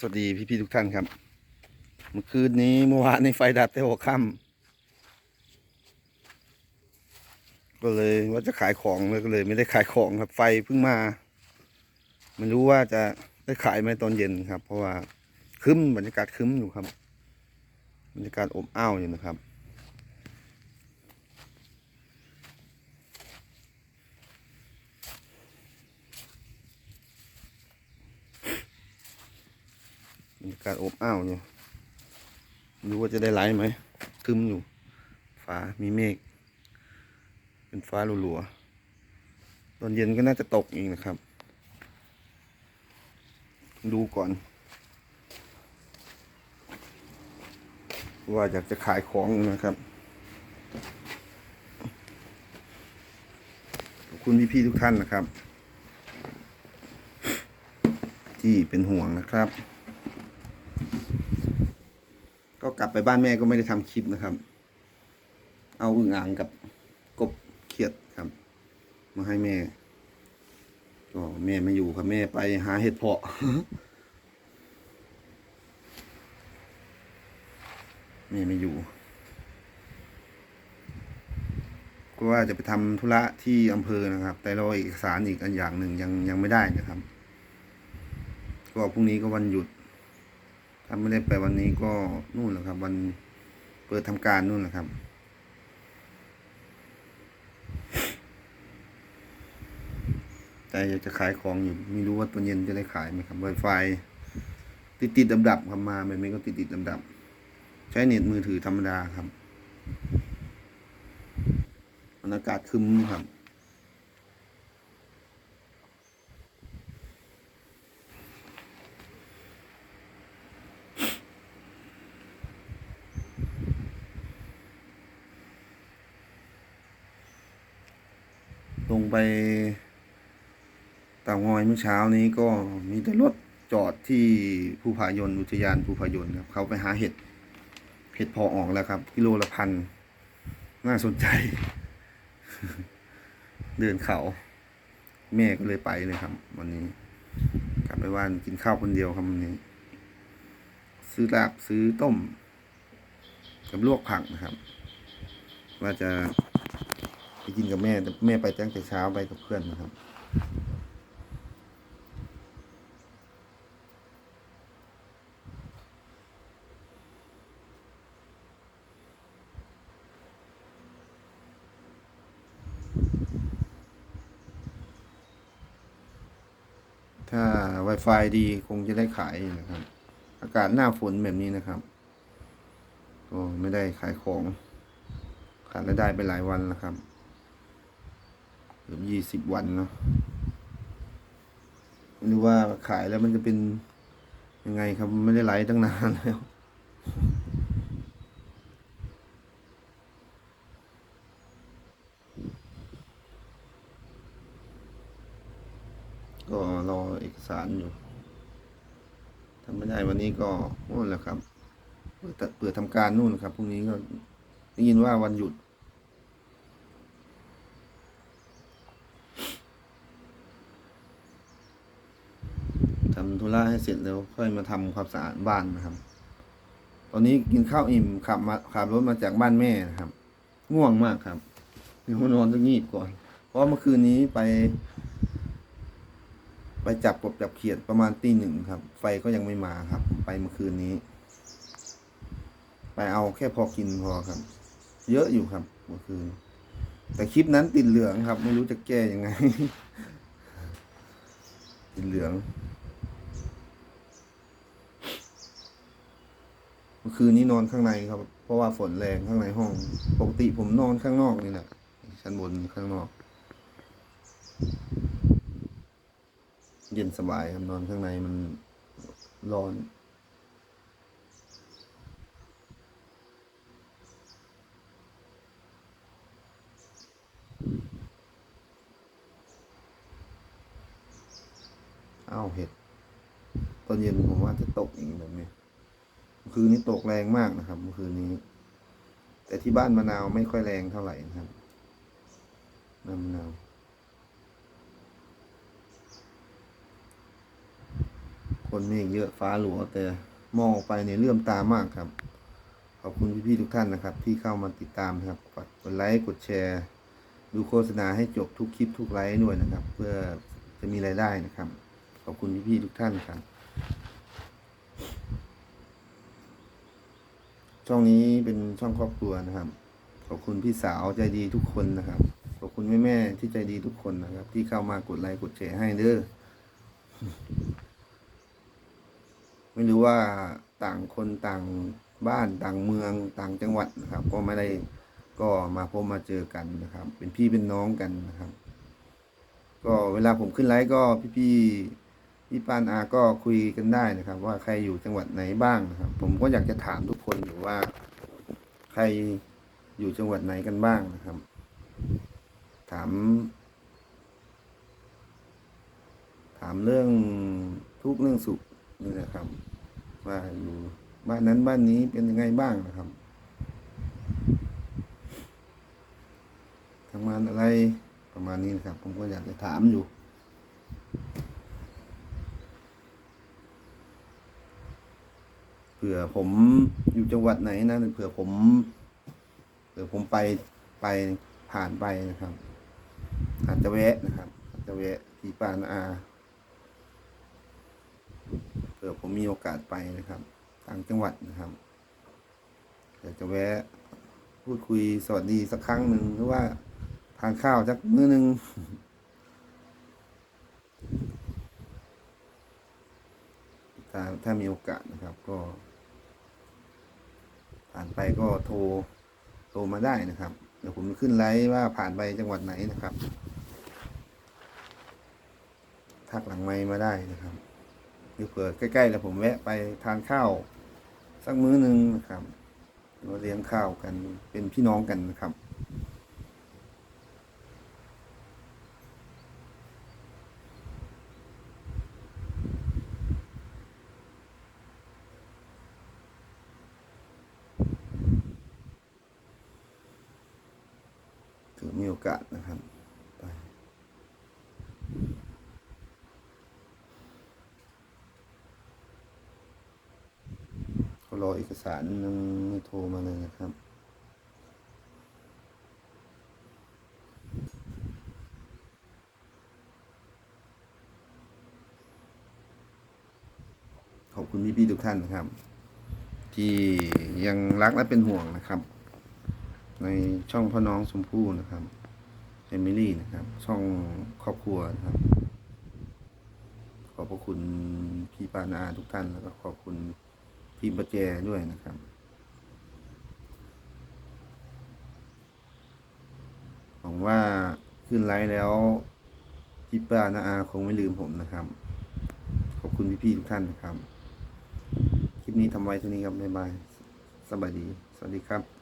สวัสดีพี่ๆทุกท่านครับ เมื่อคืนนี้เมื่อวานในไฟดับแต่หัวค่ำก็เลยว่าจะขายของแล้วก็เลย ไม่ได้ขายของครับ ไฟเพิ่งมาไม่รู้ว่าจะได้ขายไหมตอนเย็นครับ เพราะว่าคึ้มบรรยากาศคึ้มอยู่ครับ บรรยากาศอบอ้าวอยู่นะครับ บรรยากาศอบอ้าวอยู่ไม่รู้ว่าจะได้ไลฟ์ไหมคึมอยู่ฟ้ามีเมฆเป็นฟ้าหลัวๆตอนเย็นก็น่าจะตกอีกนะครับ ดูก่อน ว่าอยากจะขายของนะครับขอบคุณพี่ๆทุกท่านนะครับ ที่เป็นห่วงนะครับ ก็กลับไปบ้านแม่ก็ไม่ได้ทำคลิปนะครับ เอาอึ่งอ่างกับกบเขียดครับ มาให้แม่ ก็แม่ไม่อยู่ครับแม่ไปหาเห็ดเพาะแม่ไม่อยู่ก็ว่าจะไปทำธุระที่อำเภอนะครับ แต่รอเอกสารอีกอันอย่างหนึ่งยังยังไม่ได้นะครับ ก็พรุ่งนี้ก็วันหยุด ถ้าไม่ได้ไปวันนี้ก็นู่นแหละครับ วันเปิดทำการนู่นแหละครับ แต่อยากจะขายของอยู่ไม่รู้ว่าตัวเย็นจะได้ขายไหมครับ Wi-Fi ติดติดดับดับครับมาแบบนี้ก็ติดติดดับดับใช้เน็ตมือถือธรรมดาครับอากาศคึมครับ ลงไปต่างอยเมื่อเช้านี้ก็มีแต่รถจอดที่ภูผายนอุทยานภูผายนครับเขาไปหาเห็ดเห็ดพอออกแล้วครับ กิโลละพันน่าสนใจ เดินเขา แม่ก็เลยไปเลยครับ วันนี้ กลับไปบ้านกินข้าวคนเดียวครับวันนี้ ซื้อลาบซื้อต้ม กับลวกผักนะครับ ว่าจะ กินกับแม่แต่แม่ไปตั้งแต่เช้าไปกับเพื่อนนะครับ ถ้า Wi-Fi ดีคงจะได้ขายนะครับ อากาศหน้าฝนแบบนี้นะครับก็ไม่ได้ขายของขาดรายได้ไปหลายวันแล้วครับ กือบยี่สิบวันเนาะไม่รู้ว่าขายแล้วมันจะเป็นยังไงครับไม่ได้ไลฟ์ตั้งนานแล้วก็รอเอกสารอยู่ทำไม่ได้วันนี้ก็นู่นแหละครับ เปิดเปิดทำการนู่นครับพรุ่งนี้ก็ได้ยินว่าวันหยุด ทำธุระให้เสร็จแล้วค่อยมาทำความสะอาดบ้านนะครับ ตอนนี้กินข้าวอิ่มขับมาขับรถมาจากบ้านแม่นะครับ ง่วงมากครับเดี๋ยวนอนต้องงีบก่อน เพราะเมื่อคืนนี้ไป ไปจับกบจับเขียดประมาณตีหนึ่งครับ ไฟก็ยังไม่มาครับ ไปเมื่อคืนนี้ ไปเอาแค่พอกินพอครับ เยอะอยู่ครับเมื่อคืน แต่คลิปนั้นติดเหลืองครับ ไม่รู้จะแก้ยังไง ติดเหลือง มื่อคืนนี้นอนข้างในครับ เพราะว่าฝนแรงข้างในห้อง ปกติผมนอนข้างนอกนี่แหละชั้นบนข้างนอก เย็นสบายครับนอนข้างในมันร้อนอ้าวเห็ดตอนเย็นผมว่าจะตกอีกแบบนี้เมื่อ คืนนี้ตกแรงมากนะครับเมื่อคืนนี้ แต่ที่บ้านมะนาวไม่ค่อยแรงเท่าไหร่นะครับน้ำมะนาวคนนเมฆเยอะฟ้าหลัวแต่มองออกไปเนี่ยเลื่อมตามากครับ ขอบคุณพี่ๆทุกท่านนะครับ ที่เข้ามาติดตามนะครับกดกดไลค์กดแชร์ ดูโฆษณาให้จบทุกคลิปทุกไลค์ด้วยนะครับ เพื่อจะมีรายได้นะครับ ขอบคุณพี่ๆทุกท่านครับ ช่องนี้เป็นช่องครอบครัวนะครับ ขอบคุณพี่สาวใจดีทุกคนนะครับ ขอบคุณแม่แม่ที่ใจดีทุกคนนะครับ ที่เข้ามากดไลค์กดแชร์ให้เด้อ ไม่รู้ว่าต่างคนต่างบ้านต่างเมืองต่างจังหวัดนะครับ ก็ไม่ได้ก็มาพบมาเจอกันนะครับ เป็นพี่เป็นน้องกันนะครับ ก็เวลาผมขึ้นไลฟ์ก็พี่พี่ๆ พี่ปานอาก็คุยกันได้นะครับ ว่าใครอยู่จังหวัดไหนบ้างนะครับ ผมก็อยากจะถามทุกคนอยู่ว่า ใครอยู่จังหวัดไหนกันบ้างนะครับ ถาม ถามเรื่องทุกเรื่องสุขนี่นะครับ ว่าอยู่บ้านนั้นบ้านนี้เป็นยังไงบ้างนะครับทำงานอะไรประมาณนี้นะครับ ผมก็อยากจะถามอยู่ เผื่อผมอยู่จังหวัดไหนนะเผื่อผมเผื่อผมไปไปผ่านไปนะครับ อาจจะแวะนะครับอาจจะแวะที่ปานอาเผื่อผมมีโอกาสไปนะครับต่างจังหวัดนะครับเดี๋ยวจะแวะพูดคุยสวัสดีสักครั้งหนึ่งหรือว่าทานข้าวสักมื้อหนึ่งถ้าถ้ามีโอกาสนะครับก็ ผ่านไปก็โทรโทรมาได้นะครับ เดี๋ยวผมขึ้นไลฟ์ว่าผ่านไปจังหวัดไหนนะครับ ทักหลังไม้มาได้นะครับหรือเผื่อใกล้ๆแล้วผมแวะไปทานข้าวสักมื้อหนึ่งนะครับเราเลี้ยงข้าวกันเป็นพี่น้องกันนะครับ โอกาสนะครับไปเขารอเอกสารยังไม่โทรมาเลยนะครับขอบคุณพี่ๆทุกท่านนะครับ ที่ยังรักและเป็นห่วงนะครับ ในช่องพ่อน้องชมพู่นะครับ เอมิลี่นะครับ ช่องครอบครัวนะครับ ขอบพระคุณพี่ปานาทุกท่านแล้วก็ขอบคุณพี่ประแจด้วยนะครับหวังว่าขึ้นไลฟ์แล้วพี่ปานาอาคงไม่ลืมผมนะครับ ขอบคุณพี่ๆทุกท่านนะครับ คลิปนี้ทำไว้เท่านี้ครับบ๊ายบายสวัสดี สวัสดีครับ